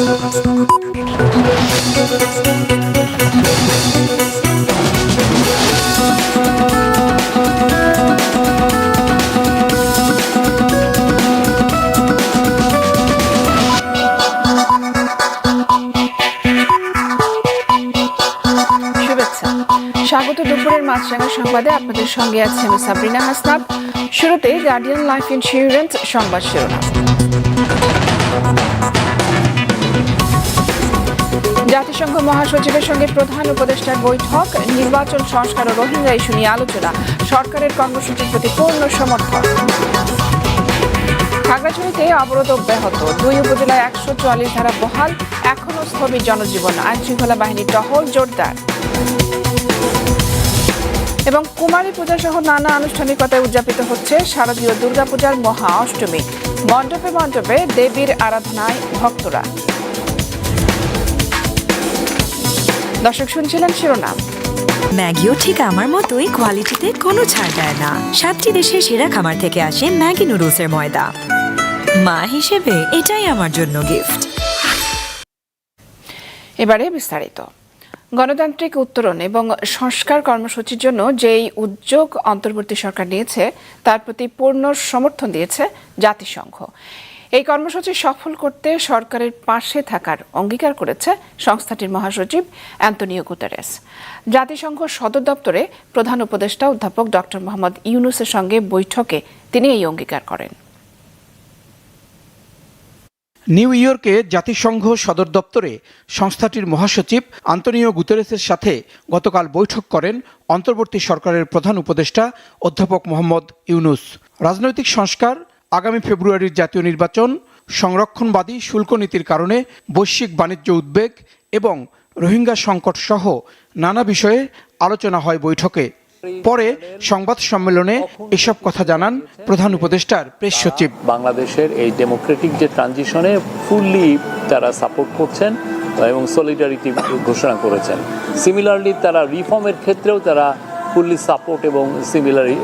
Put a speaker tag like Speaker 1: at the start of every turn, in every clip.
Speaker 1: স্বাগত দুপুরের মাছরাঙা সংবাদে আপনাদের সঙ্গে আছে আমি সাবরিনা হাসনাব শুরুতেই গার্ডিয়ান লাইফ ইন্স্যুরেন্স সংবাদ শিরোনাম জাতিসংঘ মহাসচিবের সঙ্গে প্রধান উপদেষ্টার বৈঠক নির্বাচন সংস্কার ও রোহিঙ্গা ইস্যু নিয়ে আলোচনা সরকারের কর্মসূচির প্রতি পূর্ণ সমর্থন খাগড়াছড়িতে অবরোধ অব্যাহত দুই উপজেলায় একশো চুয়াল্লিশ ধারা বহাল এখনও স্থবির জনজীবন আইন শৃঙ্খলা বাহিনীর টহল জোরদার এবং কুমারী পূজা সহ নানা আনুষ্ঠানিকতায় উদযাপিত হচ্ছে শারদীয় দুর্গাপূজার মহা অষ্টমী মণ্ডপে মণ্ডপে দেবীর আরাধনায় ভক্তরা দর্শক শুনছিলেন শিরোনাম ম্যাগিও ঠিক আমার মতোই কোয়ালিটিতে কোনো ছাড় দেয় না সাতটি দেশের সেরা খামার থেকে আসে ম্যাগি নুডলসের ময়দা মা হিসেবে এটাই আমার জন্য গিফট এবারে বিস্তারিত গণতান্ত্রিক উত্তরণ এবং সংস্কার কর্মসূচির জন্য যেই উদ্যোগ অন্তর্বর্তী সরকার নিয়েছে তার প্রতি পূর্ণ সমর্থন দিয়েছে জাতিসংঘ এই কর্মসূচি সফল করতে সরকারের পাশে থাকার অঙ্গীকার করেছে সংস্থাটির মহাসচিব অ্যান্তনিও গুতারেস জাতিসংঘ সদর দপ্তরে প্রধান উপদেষ্টা অধ্যাপক ডক্টর মোহাম্মদ ইউনুসের সঙ্গে বৈঠকে তিনি এই অঙ্গীকার করেন
Speaker 2: নিউ ইয়র্কে জাতিসংঘ সদর দপ্তরে সংস্থাটির মহাসচিব আন্তনিও গুতেরেসের সাথে গতকাল বৈঠক করেন অন্তর্বর্তী সরকারের প্রধান উপদেষ্টা অধ্যাপক মোহাম্মদ ইউনুস রাজনৈতিক সংস্কার আগামী ফেব্রুয়ারির জাতীয় নির্বাচন সংরক্ষণবাদী শুল্ক নীতির কারণে বৈশ্বিক বাণিজ্য উদ্বেগ এবং রোহিঙ্গা সংকট সহ নানা বিষয়ে আলোচনা হয় বৈঠকে পরে সংবাদ সম্মেলনে এসব কথা জানান প্রধান উপদেষ্টার প্রেস সচিব
Speaker 3: বাংলাদেশের এই ডেমোক্রেটিক যে ট্রানজিশনে ফুললি তারা সাপোর্ট করছেন এবং সলিডারিটি ঘোষণা করেছেন সিমিলারলি তারা রিফর্মের ক্ষেত্রেও তারা ফুললি সাপোর্ট এবং সিমিলারি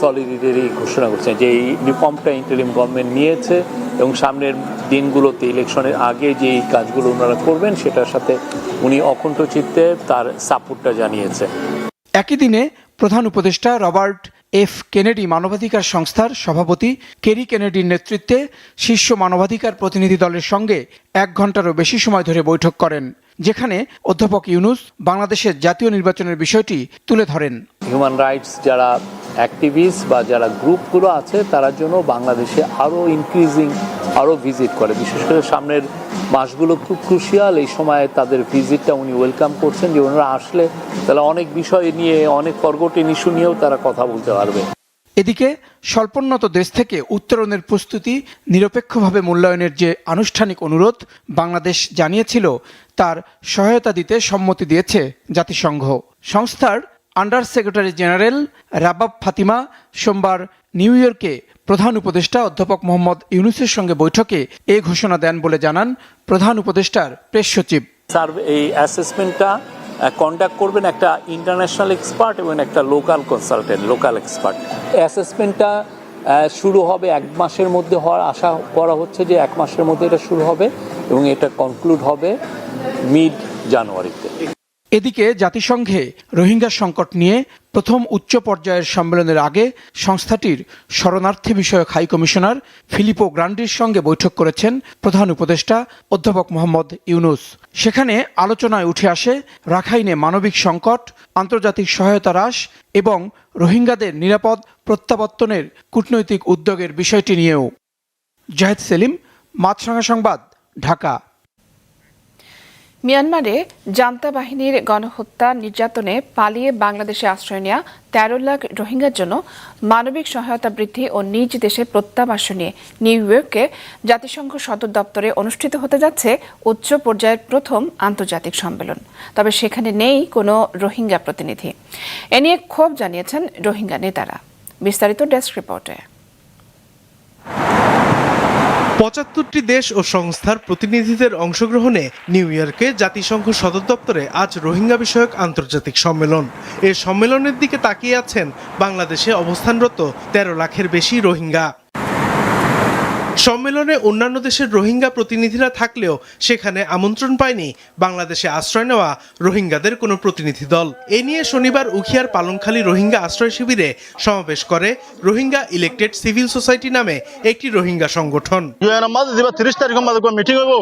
Speaker 3: সলিডিটি হ্যাঁ, ঘোষণা করছে যে এই রিফর্মটা ইন্টারিম গভর্নমেন্ট নিয়েছে এবং সামনের দিনগুলোতে ইলেকশনের আগে যে এই কাজগুলো ওনারা করবেন সেটার সাথে উনি অকুণ্ঠ চিত্তে তার সাপোর্টটা জানিয়েছে
Speaker 2: একই দিনে প্রধান উপদেষ্টা রবার্ট এফ কেনেডি মানবাধিকার সংস্থার সভাপতি কেরি কেনেডির নেতৃত্বে শীর্ষ মানবাধিকার প্রতিনিধি দলের সঙ্গে এক ঘন্টারও বেশি সময় ধরে বৈঠক করেন যেখানে অধ্যাপক ইউনুস বাংলাদেশের জাতীয় নির্বাচনের বিষয়টি তুলে ধরেন
Speaker 3: হিউম্যান রাইটস যারা অ্যাক্টিভিস্ট বা যারা গ্রুপগুলো আছে তারা জন্য বাংলাদেশে আরও ইনক্রিজিং আরও ভিজিট করে বিশেষ করে সামনের মাসগুলো খুব ক্রুশিয়াল এই সময়ে তাদের ভিজিটটা উনি ওয়েলকাম করছেন যে ওনারা আসলে তাহলে অনেক বিষয় নিয়ে অনেক ফরগোটেন ইস্যু নিয়েও তারা কথা বলতে পারবে
Speaker 2: এদিকে স্বল্পোন্নত দেশ থেকে উত্তরণের প্রস্তুতি নিরপেক্ষভাবে মূল্যায়নের যে আনুষ্ঠানিক অনুরোধ বাংলাদেশ জানিয়েছিল তার সহায়তা দিতে সম্মতি দিয়েছে জাতিসংঘ সংস্থার under secretary general Rabab Fatima সোমবার নিউ ইয়র্কে প্রধান উপদেষ্টা অধ্যাপক মোহাম্মদ ইউনুসের সঙ্গে বৈঠকে এ ঘোষণা দেন বলে জানান প্রধান উপদেষ্টার প্রেস সচিব
Speaker 3: স্যার এই অ্যাসেসমেন্টটা কন্ডাক্ট করবেন একটা ইন্টারন্যাশনাল এক্সপার্ট এবং একটা লোকাল কনসালটেন্ট লোকাল এক্সপার্ট অ্যাসেসমেন্টটা শুরু হবে এক মাসের মধ্যে হওয়ার আশা করা হচ্ছে যে এক মাসের মধ্যে এটা শুরু হবে এবং এটা কনক্লুড হবে মিড জানুয়ারিতে
Speaker 2: এদিকে জাতিসংঘে রোহিঙ্গা সংকট নিয়ে প্রথম উচ্চ পর্যায়ের সম্মেলনের আগে সংস্থাটির শরণার্থী বিষয়ক হাই কমিশনার ফিলিপো গ্রান্ডির সঙ্গে বৈঠক করেছেন প্রধান উপদেষ্টা অধ্যাপক মোহাম্মদ ইউনুস সেখানে আলোচনায় উঠে আসে রাখাইনে মানবিক সংকট আন্তর্জাতিক সহায়তা হ্রাস এবং রোহিঙ্গাদের নিরাপদ প্রত্যাবর্তনের কূটনৈতিক উদ্যোগের বিষয়টি নিয়েও জাহেদ সেলিম মাছরাঙা সংবাদ ঢাকা
Speaker 1: মিয়ানমারে জান্তা বাহিনীর গণহত্যা নির্যাতনে পালিয়ে বাংলাদেশে আশ্রয় নেওয়া তেরো লাখ রোহিঙ্গার জন্য মানবিক সহায়তা বৃদ্ধি ও নিজ দেশে প্রত্যাবাসন নিয়ে নিউ ইয়র্কে জাতিসংঘ সদর দপ্তরে অনুষ্ঠিত হতে যাচ্ছে উচ্চ পর্যায়ের প্রথম আন্তর্জাতিক সম্মেলন তবে সেখানে নেই কোনো রোহিঙ্গা প্রতিনিধি এ নিয়ে ক্ষোভ জানিয়েছেন রোহিঙ্গা নেতারা বিস্তারিত ডেস্ক রিপোর্টে
Speaker 2: পঁচাত্তরটি দেশ ও সংস্থার প্রতিনিধিদের অংশগ্রহণে নিউ ইয়র্কে জাতিসংঘ সদর দপ্তরে আজ রোহিঙ্গা বিষয়ক আন্তর্জাতিক সম্মেলন এ সম্মেলনের দিকে তাকিয়ে আছেন বাংলাদেশে অবস্থানরত তেরো লাখের বেশি রোহিঙ্গা সম্মেলনে অন্যান্য দেশের রোহিঙ্গা প্রতিনিধিরা থাকলেও সেখানে আমন্ত্রণ পায়নি বাংলাদেশে আশ্রয় নেওয়া রোহিঙ্গাদের কোনো প্রতিনিধি দল এ নিয়ে শনিবার উখিয়ার পালংখালী রোহিঙ্গা আশ্রয় শিবিরে সমাবেশ করে রোহিঙ্গা ইলেকটেড সিভিল সোসাইটি নামে একটি রোহিঙ্গা সংগঠন তিরিশ তারিখ মিটিং হইব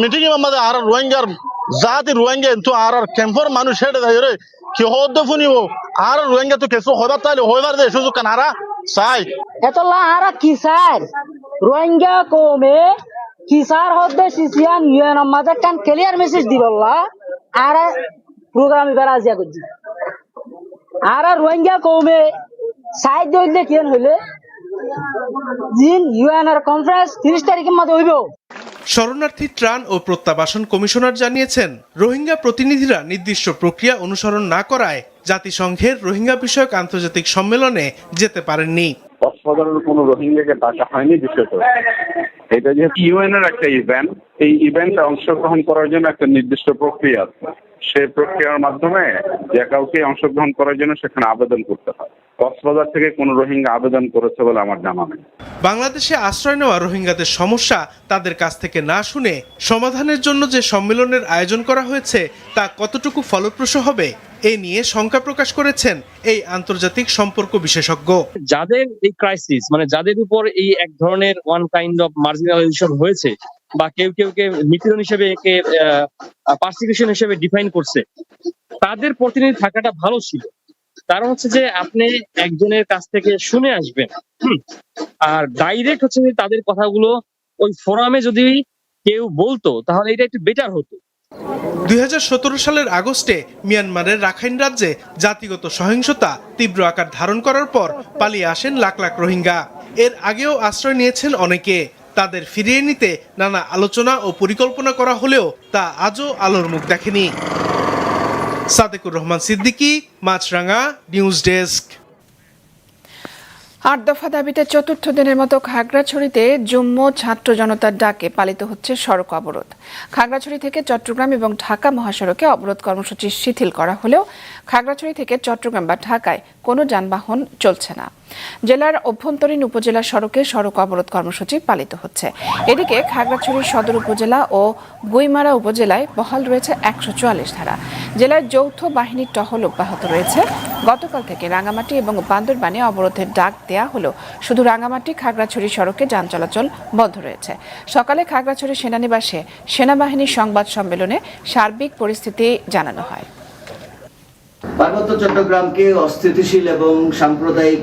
Speaker 2: মিটিং আমাদের আর রোহিঙ্গার জাতি রোহিঙ্গা কিন্তু আর আর ক্যাম্পর মানুষ হেঁটে কি হদ্দ ফুনিব আর রোহিঙ্গা তো কেসু হইবার তাইলে হইবার দে কানারা চাই এত আর কি চাই রোহিঙ্গা কমে কিসার হদ্দে সিসিয়ান ইউএন মাঝে কান ক্লিয়ার মেসেজ দিবল্লা আর প্রোগ্রাম এবার আজিয়া করছি আর রোহিঙ্গা কমে সাহায্য হইলে কেন হইলে জিন ইউএন আর কনফারেন্স তিরিশ তারিখের মধ্যে হইব শরণার্থী ত্রাণ ও প্রত্যাবাসন কমিশনার জানিয়েছেন রোহিঙ্গা প্রতিনিধিরা নির্দিষ্ট প্রক্রিয়া অনুসরণ না করায় জাতিসংঘের রোহিঙ্গা বিষয়ক আন্তর্জাতিক সম্মেলনে যেতে পারেননি সাধারণ কোনো রোহিঙ্গাকে ডাকা হয়নি করে এটা যেহেতু ইউএন এর একটা ইভেন্ট এই ইভেন্টে অংশগ্রহণ করার জন্য একটা নির্দিষ্ট প্রক্রিয়া আছে সেই প্রক্রিয়ার মাধ্যমে যে কাউকে অংশগ্রহণ করার জন্য সেখানে আবেদন করতে হয় কক্সবাজার থেকে কোনো রোহিঙ্গা আবেদন করেছে বলে আমার জানা নেই বাংলাদেশে আশ্রয় নেওয়া রোহিঙ্গাদের সমস্যা তাদের কাছ থেকে না শুনে সমাধানের জন্য যে সম্মেলনের আয়োজন করা হয়েছে তা কতটুকু ফলপ্রসূ হবে এ নিয়ে শঙ্কা প্রকাশ করেছেন এই আন্তর্জাতিক সম্পর্ক বিশেষজ্ঞ যাদের এই ক্রাইসিস মানে যাদের উপর এই এক ধরনের ওয়ান কাইন্ড অফ মার্জিনালাইজেশন হয়েছে বা কেউ কেউ কে নিপীড়ন হিসেবে একে পার্সিকিউশন হিসেবে ডিফাইন করছে তাদের প্রতিনিধি থাকাটা ভালো ছিল কারণ হচ্ছে যে আপনি একজনের কাছ থেকে শুনে আসবেন আর ডাইরেক্ট হচ্ছে যে তাদের কথাগুলো ওই ফোরামে যদি কেউ বলতো তাহলে এটা একটু বেটার হতো দুই সালের আগস্টে মিয়ানমারের রাখাইন রাজ্যে জাতিগত সহিংসতা তীব্র আকার ধারণ করার পর পালিয়ে আসেন লাখ লাখ রোহিঙ্গা এর আগেও আশ্রয় নিয়েছেন অনেকে তাদের ফিরিয়ে নিতে নানা আলোচনা ও পরিকল্পনা করা হলেও তা আজও আলোর মুখ দেখেনি সাদেকুর রহমান সিদ্দিকী মাছরাঙা নিউজ ডেস্ক
Speaker 1: আট দফা দাবিতে চতুর্থ দিনের মতো খাগড়াছড়িতে জম্মু ছাত্র জনতার ডাকে পালিত হচ্ছে সড়ক অবরোধ খাগড়াছড়ি থেকে চট্টগ্রাম এবং ঢাকা মহাসড়কে অবরোধ কর্মসূচি শিথিল করা হলেও খাগড়াছড়ি থেকে চট্টগ্রাম বা ঢাকায় কোনো যানবাহন চলছে না জেলার অভ্যন্তরীণ উপজেলা সড়কে সড়ক অবরোধ কর্মসূচি পালিত হচ্ছে এদিকে খাগড়াছড়ি সদর উপজেলা ও গুইমারা উপজেলায় বহাল রয়েছে একশো চুয়াল্লিশ ধারা জেলার যৌথ বাহিনীর টহল অব্যাহত রয়েছে গতকাল থেকে রাঙামাটি এবং বান্দরবানে অবরোধের ডাক দেয়া হলো শুধু রাঙামাটি খাগড়াছড়ি সড়কে যান চলাচল বন্ধ রয়েছে সকালে খাগড়াছড়ি সেনানিবাসে সেনাবাহিনীর সংবাদ সম্মেলনে সার্বিক পরিস্থিতি জানানো হয়
Speaker 4: পার্বত্য চট্টগ্রামকে অস্থিতিশীল এবং সাম্প্রদায়িক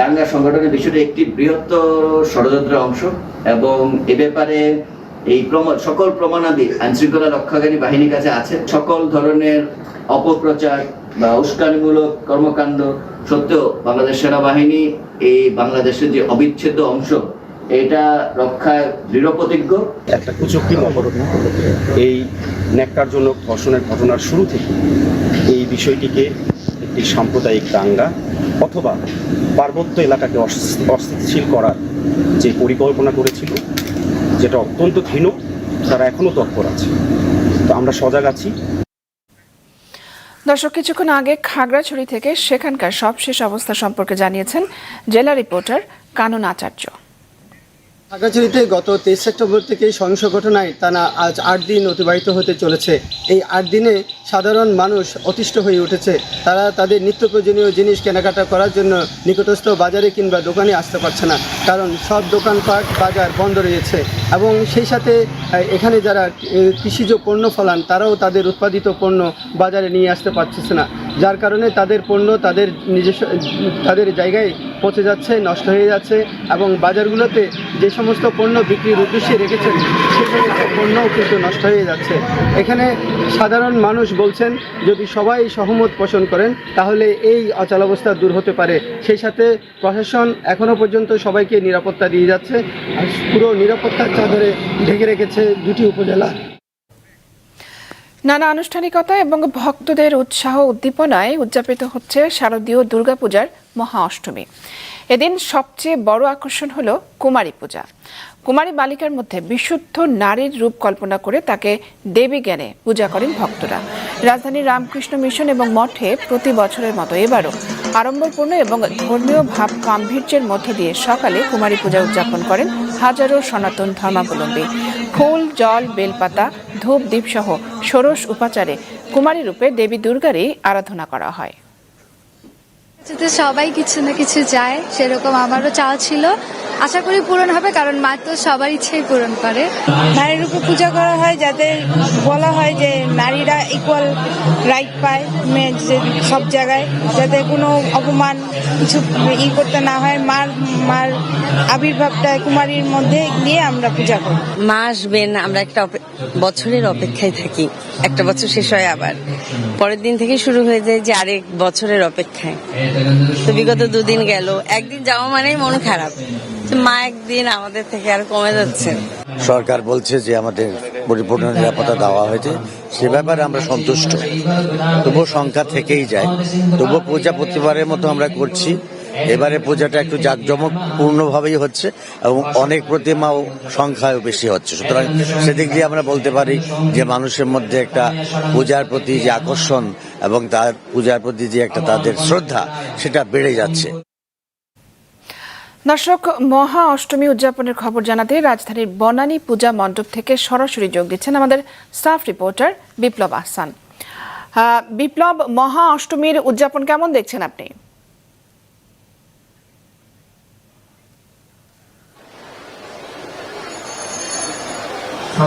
Speaker 4: দাঙ্গা সংগঠনের বিষয়টি একটি বৃহত্তর ষড়যন্ত্রের অংশ এবং এ ব্যাপারে এই সকল প্রমাণাদি শৃঙ্খলা রক্ষাকারী বাহিনীর কাছে আছে সকল ধরনের অপপ্রচার বা উস্কানিমূলক কর্মকাণ্ড সত্ত্বেও বাংলাদেশ সেনাবাহিনী এই বাংলাদেশের যে অবিচ্ছেদ্য অংশ এটা রক্ষায় দৃঢ় প্রতিজ্ঞ
Speaker 5: একটা কুচক্রী অপরাধ এই ন্যাক্কারজনক ধর্ষণের ঘটনার শুরু থেকে বিষয়টিকে একটি সাম্প্রদায়িক দাঙ্গা অথবা পার্বত্য এলাকাকে অস্থিতিশীল করার যে পরিকল্পনা করেছিল যেটা অত্যন্ত ঘৃণ তারা এখনও তৎপর আছে তো আমরা সজাগ আছি
Speaker 1: দর্শক কিছুক্ষণ আগে খাগড়াছড়ি থেকে সেখানকার সবশেষ অবস্থা সম্পর্কে জানিয়েছেন জেলা রিপোর্টার কানন আচার্য
Speaker 6: খাগড়াছড়িতে গত তেইশ সেপ্টেম্বর থেকে সহিংস ঘটনায় টানা আজ আট দিন অতিবাহিত হতে চলেছে এই আট দিনে সাধারণ মানুষ অতিষ্ঠ হয়ে উঠেছে তারা তাদের নিত্য প্রয়োজনীয় জিনিস কেনাকাটা করার জন্য নিকটস্থ বাজারে কিংবা দোকানে আসতে পারছে না কারণ সব দোকানপাট বাজার বন্ধ রয়েছে এবং সেই সাথে এখানে যারা কৃষিজ পণ্য ফলান তারাও তাদের উৎপাদিত পণ্য বাজারে নিয়ে আসতে পারছে না যার কারণে তাদের পণ্য তাদের নিজস্ব তাদের জায়গায় পচে যাচ্ছে নষ্ট হয়ে যাচ্ছে এবং বাজারগুলোতে যে সমস্ত পণ্য বিক্রির উদ্দেশ্যে রেখেছেন সে সমস্ত পণ্যও কিন্তু নষ্ট হয়ে যাচ্ছে এখানে সাধারণ মানুষ বলছেন যদি সবাই সহমত পোষণ করেন তাহলে এই অচলাবস্থা দূর হতে পারে সেই সাথে প্রশাসন এখনও পর্যন্ত সবাইকে নিরাপত্তা দিয়ে যাচ্ছে পুরো নিরাপত্তার চাদরে ঢেকে রেখেছে দুটি উপজেলা
Speaker 1: নানা আনুষ্ঠানিকতা এবং ভক্তদের উৎসাহ উদ্দীপনায় উদযাপিত হচ্ছে শারদীয় দুর্গাপূজার মহা অষ্টমী এদিন সবচেয়ে বড় আকর্ষণ হল কুমারী পূজা কুমারী বালিকার মধ্যে বিশুদ্ধ নারীর রূপ কল্পনা করে তাকে দেবী জ্ঞানে পূজা করেন ভক্তরা রাজধানীর রামকৃষ্ণ মিশন এবং মঠে প্রতি বছরের মতো এবারও আড়ম্বরপূর্ণ এবং ধর্মীয় ভাব গাম্ভীর্যের মধ্য দিয়ে সকালে কুমারী পূজা উদযাপন করেন হাজারো সনাতন ধর্মাবলম্বী ফুল জল বেলপাতা ধূপ দ্বীপসহ ষোড়শ উপাচারে কুমারী রূপে দেবী দুর্গারই আরাধনা করা হয়
Speaker 7: বাচ্চাতে সবাই কিছু না কিছু যায় সেরকম আমারও চাওয়া ছিল আশা করি পূরণ হবে কারণ মা তো সবার ইচ্ছেই পূরণ করে
Speaker 8: নারীর উপর পূজা করা হয় যাতে বলা হয় যে নারীরা ইকুয়াল রাইট পায় সব জায়গায় যাতে কোনো অপমান কিছু ই করতে না হয় মার মার আবির্ভাবটা কুমারীর মধ্যে নিয়ে আমরা পূজা করি
Speaker 9: মা আসবেন আমরা একটা বছরের অপেক্ষায় থাকি একটা বছর শেষ হয় আবার পরের দিন থেকে শুরু হয়ে যায় যে আরেক বছরের অপেক্ষায় তো বিগত দুদিন গেল একদিন যাওয়া মানেই মন খারাপ মা একদিন আমাদের থেকে আর কমে যাচ্ছে
Speaker 10: সরকার বলছে যে আমাদের পরিপূর্ণ নিরাপত্তা দেওয়া হয়েছে সে ব্যাপারে আমরা সন্তুষ্ট তবুও সংখ্যা থেকেই যায় তবুও পূজা প্রতিবারের মতো আমরা করছি এবারে পূজাটা একটু জাঁকজমকপূর্ণভাবেই হচ্ছে এবং অনেক প্রতিমাও সংখ্যায় বেশি হচ্ছে সুতরাং সেদিক দিয়ে আমরা বলতে পারি যে মানুষের মধ্যে একটা পূজার প্রতি যে আকর্ষণ এবং তার পূজার প্রতি যে একটা তাদের শ্রদ্ধা সেটা বেড়ে যাচ্ছে
Speaker 1: দর্শক মহা অষ্টমী উদযাপনের খবর জানাতে রাজধানীর বনানী পূজা মণ্ডপ থেকে সরাসরি যোগ দিচ্ছেন আমাদের স্টাফ রিপোর্টার বিপ্লব আহসান বিপ্লব মহা অষ্টমীর উদযাপন কেমন দেখছেন আপনি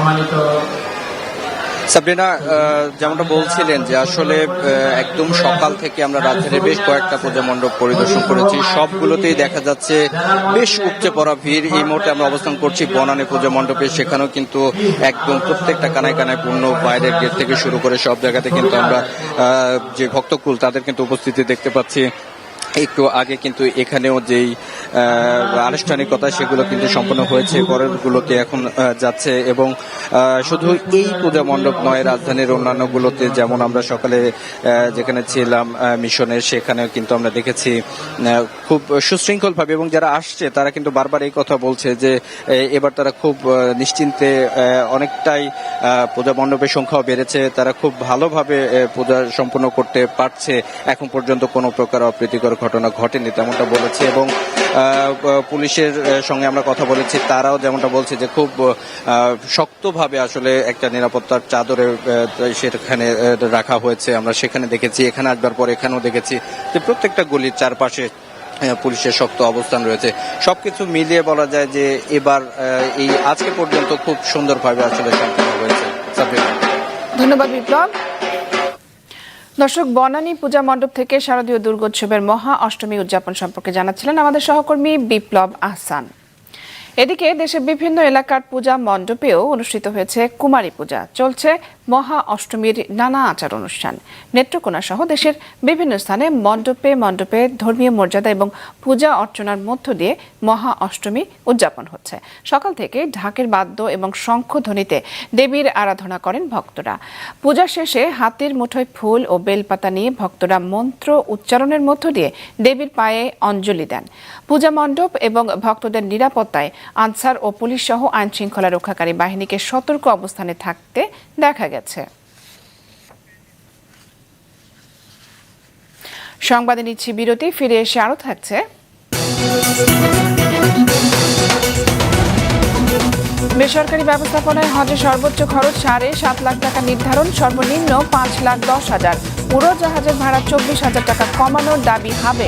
Speaker 11: সম্মানিত সাবরিনা যেমনটা বলছিলেন যে আসলে একদম সকাল থেকে আমরা রাজধানীর বেশ কয়েকটা পূজা মণ্ডপ পরিদর্শন করেছি সবগুলোতেই দেখা যাচ্ছে বেশ উপচে পড়া ভিড় এই মুহূর্তে আমরা অবস্থান করছি বনানী পূজা মণ্ডপে সেখানেও কিন্তু একদম প্রত্যেকটা কানায় কানায় পূর্ণ বাইরের গেট থেকে শুরু করে সব জায়গাতে কিন্তু আমরা যে ভক্তকুল তাদের কিন্তু উপস্থিতি দেখতে পাচ্ছি একটু আগে কিন্তু এখানেও যেই আনুষ্ঠানিকতা সেগুলো কিন্তু সম্পন্ন হয়েছে পরেরগুলোতে এখন যাচ্ছে এবং শুধু এই পূজা মণ্ডপ নয় রাজধানীর অন্যান্যগুলোতে যেমন আমরা সকালে যেখানে ছিলাম মিশনের সেখানেও কিন্তু আমরা দেখেছি খুব সুশৃঙ্খলভাবে এবং যারা আসছে তারা কিন্তু বারবার এই কথা বলছে যে এবার তারা খুব নিশ্চিন্তে অনেকটাই পূজা মণ্ডপের সংখ্যাও বেড়েছে তারা খুব ভালোভাবে পূজা সম্পন্ন করতে পারছে এখন পর্যন্ত কোনো প্রকার অপ্রীতিকর ঘটনা ঘটেনি তেমনটা বলেছে এবং পুলিশের সঙ্গে আমরা কথা বলেছি তারাও যেমনটা বলছে যে খুব শক্তভাবে আসলে একটা নিরাপত্তার চাদরে সেখানে রাখা হয়েছে আমরা সেখানে দেখেছি এখানে আসবার পর এখানেও দেখেছি যে প্রত্যেকটা গলির চারপাশে পুলিশের শক্ত অবস্থান রয়েছে সবকিছু মিলিয়ে বলা যায় যে এবার এই আজকে পর্যন্ত খুব সুন্দরভাবে আসলে সম্পন্ন হয়েছে
Speaker 1: ধন্যবাদ বিপ্লব দর্শক বনানী পূজা মণ্ডপ থেকে শারদীয় দুর্গোৎসবের মহা অষ্টমী উদযাপন সম্পর্কে জানাচ্ছিলেন আমাদের সহকর্মী বিপ্লব আহসান এদিকে দেশের বিভিন্ন এলাকার পূজা মণ্ডপেও অনুষ্ঠিত হয়েছে কুমারী পূজা চলছে মহা অষ্টমীর নানা আচার অনুষ্ঠান নেত্রকোনা সহ দেশের বিভিন্ন স্থানে মণ্ডপে মণ্ডপে ধর্মীয় মর্যাদা এবং পূজা অর্চনার মধ্য দিয়ে মহা অষ্টমী উদযাপন হচ্ছে সকাল থেকে ঢাকের বাদ্য এবং শঙ্খধ্বনিতে দেবীর আরাধনা করেন ভক্তরা পূজা শেষে হাতের মুঠোয় ফুল ও বেলপাতা নিয়ে ভক্তরা মন্ত্র উচ্চারণের মধ্য দিয়ে দেবীর পায়ে অঞ্জলি দেন পূজা মণ্ডপ এবং ভক্তদের নিরাপত্তায় আনসার ও পুলিশ সহ আইন শৃঙ্খলা রক্ষাকারী বাহিনীকে সতর্ক অবস্থানে থাকতে দেখা গেছে সংবাদে নিচ্ছি বিরতি ফিরে এসে আরও থাকছে বেসরকারি ব্যবস্থাপনায় হজে সর্বোচ্চ খরচ সাড়ে সাত লাখ টাকা নির্ধারণ সর্বনিম্ন পাঁচ লাখ দশ হাজার উড়োজাহাজের ভাড়া চব্বিশ হাজার টাকা কমানোর দাবি হবে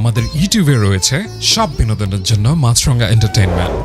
Speaker 12: আমাদের ইউটিউবে e রয়েছে সব বিনোদনের জন্য মাছরঙ্গা এন্টারটেনমেন্ট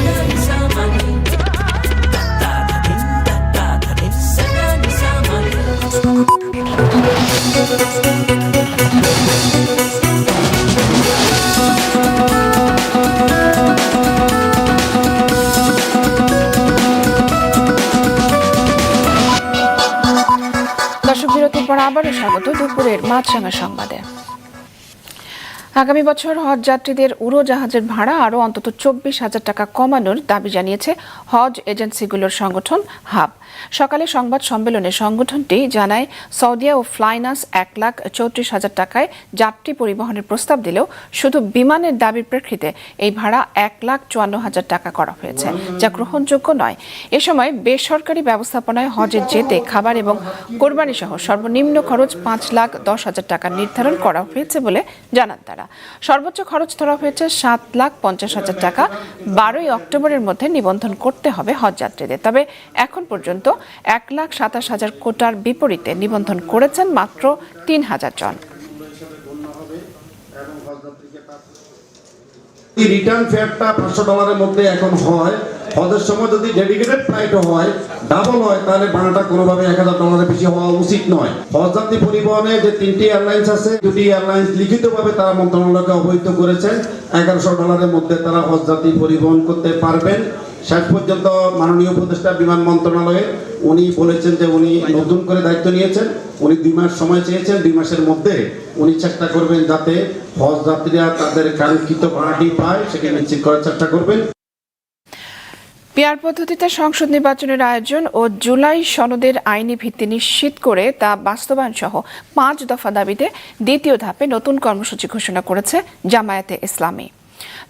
Speaker 1: মাছরাঙা সংবাদে আগামী বছর হজ যাত্রীদের উড়োজাহাজের ভাড়া আরও অন্তত চব্বিশ হাজার টাকা কমানোর দাবি জানিয়েছে হজ এজেন্সিগুলোর সংগঠন হাব সকালে সংবাদ সম্মেলনে সংগঠনটি জানায় সৌদিয়া ও ফ্লাইনাস এক লাখ চৌত্রিশ হাজার টাকায় যাত্রী পরিবহনের প্রস্তাব দিলেও শুধু বিমানের দাবির প্রেক্ষিতে এই ভাড়া এক লাখ চুয়ান্ন হাজার টাকা করা হয়েছে যা গ্রহণযোগ্য নয় এ সময় বেসরকারি ব্যবস্থাপনায় হজে যেতে খাবার এবং কোরবানি সহ সর্বনিম্ন খরচ পাঁচ লাখ দশ হাজার টাকা নির্ধারণ করা হয়েছে বলে জানান তারা সর্বোচ্চ খরচ ধরা হয়েছে সাত লাখ পঞ্চাশ হাজার টাকা বারোই অক্টোবরের মধ্যে নিবন্ধন করতে হবে হজ যাত্রীদের তবে এখন পর্যন্ত এক লাখ সাতাশ হাজার কোটার বিপরীতে নিবন্ধন করেছেন মাত্র তিন হাজার জন রিটার্ন ফেয়ারটা পাঁচশো ডলারের মধ্যে এখন হয় হজের সময় যদি ডেডিকেটেড ফ্লাইট হয় ডাবল হয় তাহলে ভাড়াটা কোনোভাবে এক হাজার ডলারের বেশি হওয়া উচিত নয় হজযাত্রী পরিবহনে যে তিনটি এয়ারলাইন্স আছে দুটি এয়ারলাইন্স লিখিতভাবে তারা মন্ত্রণালয়কে অবহিত করেছেন এগারোশো ডলারের মধ্যে তারা হজযাত্রী পরিবহন করতে পারবেন শেষ পর্যন্ত মাননীয় উপদেষ্টা বিমান মন্ত্রণালয়ে উনি বলেছেন যে উনি নতুন করে দায়িত্ব নিয়েছেন উনি দুই মাস সময় চেয়েছেন দুই মাসের মধ্যে উনি চেষ্টা করবেন যাতে হজ যাত্রীরা তাদের কাঙ্ক্ষিত ভাড়াটি পায় সেটি নিশ্চিত করার চেষ্টা করবেন পিয়ার পদ্ধতিতে সংসদ নির্বাচনের আয়োজন ও জুলাই সনদের আইনি ভিত্তি নিশ্চিত করে তা বাস্তবায়ন সহ পাঁচ দফা দাবিতে দ্বিতীয় ধাপে নতুন কর্মসূচি ঘোষণা করেছে জামায়াতে ইসলামী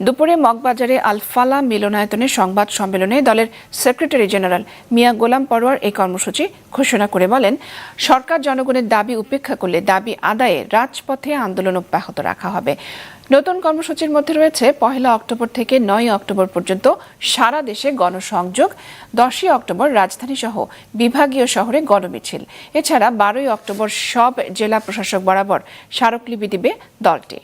Speaker 1: দুপুরে মগবাজারে আলফালা মিলনায়তনে সংবাদ সম্মেলনে দলের সেক্রেটারি জেনারেল মিয়া গোলাম পরোয়ার এই কর্মসূচি ঘোষণা করে বলেন সরকার জনগণের দাবি উপেক্ষা করলে দাবি আদায়ে রাজপথে আন্দোলন অব্যাহত রাখা হবে নতুন কর্মসূচির মধ্যে রয়েছে পহেলা অক্টোবর থেকে নয় অক্টোবর পর্যন্ত সারা দেশে গণসংযোগ দশই অক্টোবর রাজধানী সহ বিভাগীয় শহরে গণমিছিল এছাড়া বারোই অক্টোবর সব জেলা প্রশাসক বরাবর স্মারকলিপি দিবে দলটি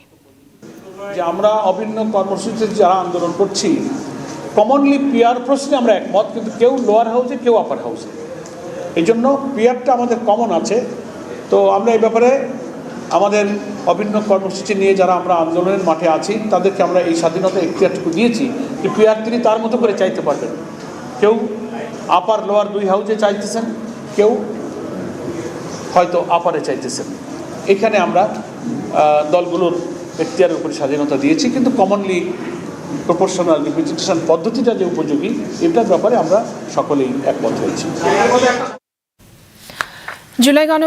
Speaker 13: যে আমরা অভিন্ন কর্মসূচিতে যারা আন্দোলন করছি কমনলি পিয়ার প্রশ্নে আমরা একমত কিন্তু কেউ লোয়ার হাউসে কেউ আপার হাউসে এই জন্য পিয়ারটা আমাদের কমন আছে তো আমরা এই ব্যাপারে আমাদের অভিন্ন কর্মসূচি নিয়ে যারা আমরা আন্দোলনের মাঠে আছি তাদেরকে আমরা এই স্বাধীনতা এখতিয়ারটুকু দিয়েছি যে পিয়ার তিনি তার মতো করে চাইতে পারবেন কেউ আপার লোয়ার দুই হাউসে চাইতেছেন কেউ হয়তো আপারে চাইতেছেন এখানে আমরা দলগুলোর এখতিয়ারের উপরে স্বাধীনতা দিয়েছি কিন্তু কমনলি প্রপোর্শনাল রিপ্রেজেন্টেশন পদ্ধতিটা যে উপযোগী এটার ব্যাপারে আমরা সকলেই একমত হয়েছি
Speaker 1: জুলাই গণ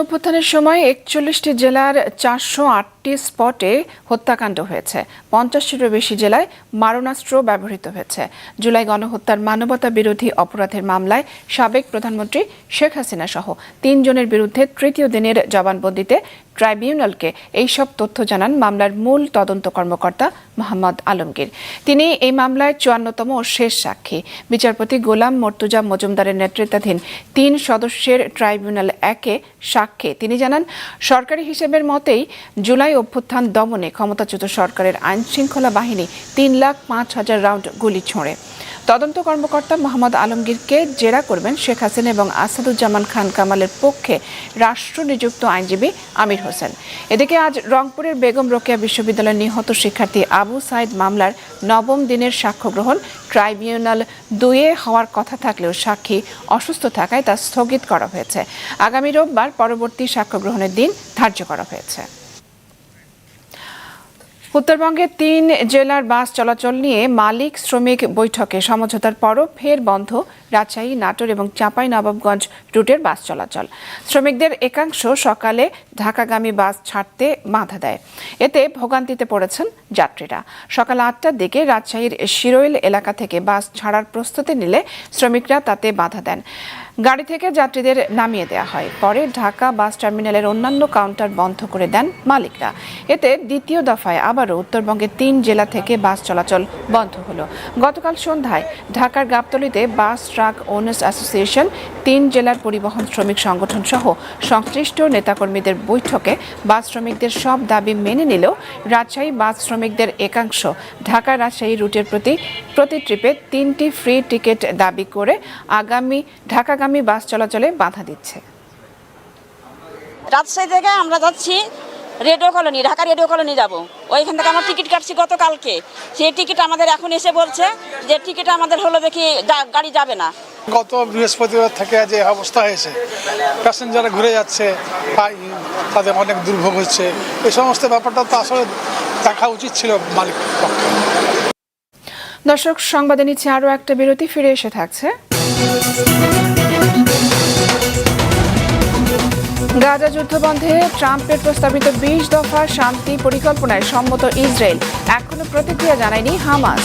Speaker 1: সময় একচল্লিশটি জেলার চারশো আট আটটি স্পটে হত্যাকাণ্ড হয়েছে পঞ্চাশটিরও বেশি জেলায় মারণাস্ত্র ব্যবহৃত হয়েছে জুলাই গণহত্যার মানবতা বিরোধী অপরাধের মামলায় সাবেক প্রধানমন্ত্রী শেখ হাসিনা সহ তিনজনের বিরুদ্ধে তৃতীয় দিনের জবানবন্দিতে ট্রাইব্যুনালকে এইসব তথ্য জানান মামলার মূল তদন্ত কর্মকর্তা মোহাম্মদ আলমগীর তিনি এই মামলায় চুয়ান্নতম ও শেষ সাক্ষী বিচারপতি গোলাম মর্তুজা মজুমদারের নেতৃত্বাধীন তিন সদস্যের ট্রাইব্যুনাল একে সাক্ষী তিনি জানান সরকারি হিসেবের মতেই জুলাই জুলাই অভ্যুত্থান দমনে ক্ষমতাচ্যুত সরকারের আইন শৃঙ্খলা বাহিনী তিন লাখ পাঁচ হাজার রাউন্ড গুলি ছোঁড়ে তদন্ত কর্মকর্তা মোহাম্মদ আলমগীরকে জেরা করবেন শেখ হাসিনা এবং আসাদুজ্জামান খান কামালের পক্ষে রাষ্ট্র নিযুক্ত আইনজীবী আমির হোসেন এদিকে আজ রংপুরের বেগম রোকেয়া বিশ্ববিদ্যালয়ের নিহত শিক্ষার্থী আবু সাইদ মামলার নবম দিনের সাক্ষ্য গ্রহণ ট্রাইব্যুনাল দুয়ে হওয়ার কথা থাকলেও সাক্ষী অসুস্থ থাকায় তা স্থগিত করা হয়েছে আগামী রোববার পরবর্তী সাক্ষ্য গ্রহণের দিন ধার্য করা হয়েছে উত্তরবঙ্গে তিন জেলার বাস চলাচল নিয়ে মালিক শ্রমিক বৈঠকে সমঝোতার পরও ফের বন্ধ রাজশাহী নাটোর এবং চাঁপাই নবাবগঞ্জ রুটের বাস চলাচল শ্রমিকদের একাংশ সকালে ঢাকাগামী বাস ছাড়তে বাধা দেয় এতে ভোগান্তিতে পড়েছেন যাত্রীরা সকাল আটটার দিকে রাজশাহীর শিরোইল এলাকা থেকে বাস ছাড়ার প্রস্তুতি নিলে শ্রমিকরা তাতে বাধা দেন গাড়ি থেকে যাত্রীদের নামিয়ে দেওয়া হয় পরে ঢাকা বাস টার্মিনালের অন্যান্য কাউন্টার বন্ধ করে দেন মালিকরা এতে দ্বিতীয় দফায় আবারও উত্তরবঙ্গে তিন জেলা থেকে বাস চলাচল বন্ধ হলো গতকাল সন্ধ্যায় ঢাকার গাবতলিতে বাস ট্রাক ওনার্স অ্যাসোসিয়েশন তিন জেলার পরিবহন শ্রমিক সংগঠন সহ সংশ্লিষ্ট নেতাকর্মীদের বৈঠকে বাস শ্রমিকদের সব দাবি মেনে নিলেও রাজশাহী বাস শ্রমিকদের একাংশ ঢাকা রাজশাহী রুটের প্রতি প্রতি ট্রিপে তিনটি ফ্রি টিকিট দাবি করে আগামী ঢাকাগামী পণ্যবাহী বাস চলাচলে বাধা দিচ্ছে
Speaker 14: রাজশাহী থেকে আমরা যাচ্ছি radio colony Dhaka radio colony যাব ওইখান থেকে আমরা টিকিট কাটছি গতকালকে সেই টিকিট আমাদের এখন এসে বলছে যে টিকিট আমাদের হলো দেখি গাড়ি যাবে না
Speaker 15: গত বৃহস্পতিবার থেকে যে অবস্থা হয়েছে প্যাসেঞ্জাররা ঘুরে যাচ্ছে তাদের অনেক দুর্ভোগ হচ্ছে এই সমস্ত ব্যাপারটা তো আসলে দেখা উচিত ছিল মালিক
Speaker 1: দর্শক সংবাদে নিচ্ছে আরও একটা বিরতি ফিরে এসে থাকছে গাজা যুদ্ধবন্ধে ট্রাম্পের প্রস্তাবিত বিশ দফা শান্তি পরিকল্পনায় সম্মত ইসরায়েল এখনও প্রতিক্রিয়া জানায়নি হামাস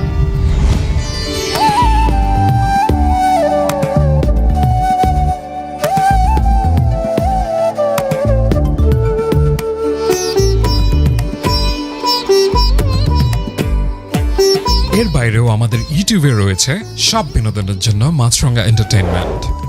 Speaker 12: এর বাইরেও আমাদের ইউটিউবে রয়েছে সব বিনোদনের জন্য মাছরঙ্গা এন্টারটেইনমেন্ট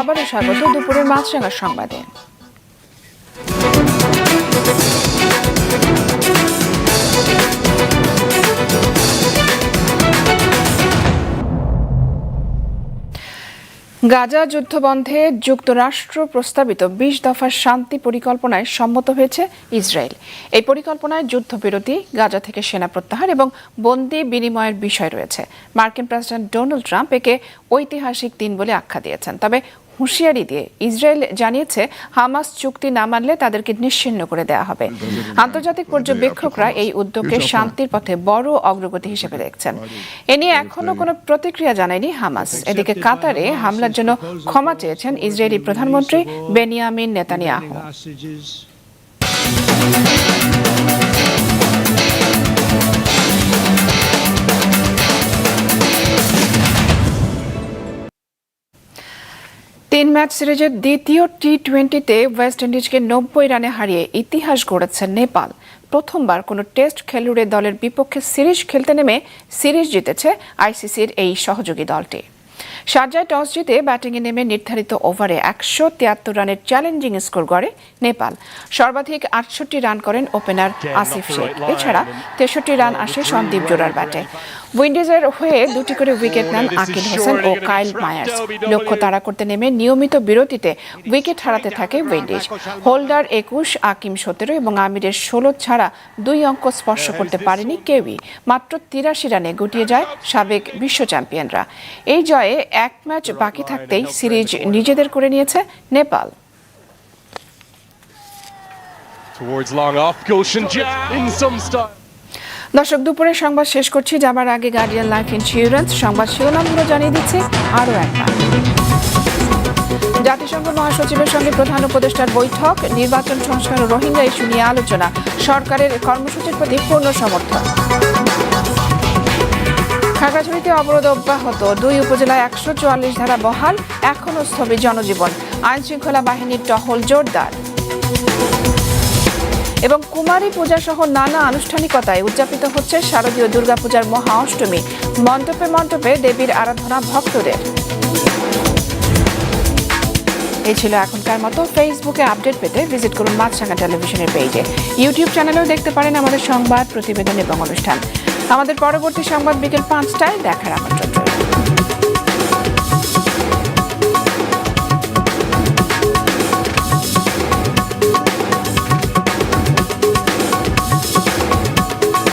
Speaker 1: আবারও স্বাগত দুপুরের মাছরাঙার সংবাদে গাজা যুদ্ধবন্ধে যুক্তরাষ্ট্র প্রস্তাবিত বিশ দফার শান্তি পরিকল্পনায় সম্মত হয়েছে ইসরায়েল এই পরিকল্পনায় যুদ্ধবিরতি গাজা থেকে সেনা প্রত্যাহার এবং বন্দি বিনিময়ের বিষয় রয়েছে মার্কিন প্রেসিডেন্ট ডোনাল্ড ট্রাম্প একে ঐতিহাসিক দিন বলে আখ্যা দিয়েছেন তবে হুঁশিয়ারি দিয়ে ইসরায়েল জানিয়েছে হামাস চুক্তি না মানলে তাদেরকে নিশ্চিন্ন করে দেওয়া হবে আন্তর্জাতিক পর্যবেক্ষকরা এই উদ্যোগকে শান্তির পথে বড় অগ্রগতি হিসেবে দেখছেন এ নিয়ে এখনো কোনো প্রতিক্রিয়া জানায়নি হামাস এদিকে কাতারে হামলার জন্য ক্ষমা চেয়েছেন ইসরায়েলি প্রধানমন্ত্রী বেনিয়ামিন নেতানিয়াহু তিন ম্যাচ সিরিজের দ্বিতীয় টি টোয়েন্টিতে ওয়েস্ট ইন্ডিজকে নব্বই রানে হারিয়ে ইতিহাস গড়েছে নেপাল প্রথমবার কোনো টেস্ট খেলুড়ে দলের বিপক্ষে সিরিজ খেলতে নেমে সিরিজ জিতেছে আইসিসির এই সহযোগী দলটি শারজায় টস জিতে ব্যাটিংয়ে নেমে নির্ধারিত ওভারে একশো তিয়াত্তর রানের চ্যালেঞ্জিং স্কোর গড়ে নেপাল সর্বাধিক আটষট্টি রান করেন ওপেনার আসিফ শেখ এছাড়া তেষট্টি রান আসে সন্দীপ জোড়ার ব্যাটে উইন্ডিজের হয়ে দুটি করে উইকেট নেন আকিল হোসেন ও কাইল মায়ার্স লক্ষ্য তাড়া করতে নেমে নিয়মিত বিরতিতে উইকেট হারাতে থাকে উইন্ডিজ হোল্ডার একুশ আকিম সতেরো এবং আমিরের ষোলো ছাড়া দুই অঙ্ক স্পর্শ করতে পারেনি কেউই মাত্র তিরাশি রানে গুটিয়ে যায় সাবেক বিশ্ব চ্যাম্পিয়নরা এই জয়ে এক ম্যাচ বাকি থাকতেই সিরিজ নিজেদের করে নিয়েছে নেপাল দর্শক দুপুরে সংবাদ শেষ করছি যাবার আগে গার্ডিয়ান লাইফ ইন্স্যুরেন্স সংবাদ শিরোনামগুলো জানিয়ে দিচ্ছে আরও একবার জাতিসংঘ মহাসচিবের সঙ্গে প্রধান উপদেষ্টার বৈঠক নির্বাচন সংস্কার ও রোহিঙ্গা ইস্যু নিয়ে আলোচনা সরকারের কর্মসূচির প্রতি পূর্ণ সমর্থন খাগড়াছড়িতে অবরোধ অব্যাহত দুই উপজেলায় একশো চুয়াল্লিশ ধারা বহাল এখনও স্থবির জনজীবন আইন শৃঙ্খলা বাহিনীর টহল জোরদার এবং কুমারী পূজা সহ নানা আনুষ্ঠানিকতায় উদযাপিত হচ্ছে শারদীয় দুর্গাপূজার মহা অষ্টমী মন্তপে মন্তপে দেবীর আরাধনা ভক্তদের এই ছিল এখনকার মতো ফেসবুকে আপডেট পেতে ভিজিট করুন মাছরাঙা টেলিভিশনের পেজে ইউটিউব চ্যানেলেও দেখতে পারেন আমাদের সংবাদ প্রতিবেদন এবং অনুষ্ঠান আমাদের পরবর্তী সংবাদ বিকেল পাঁচটায় দেখার আমন্ত্রণ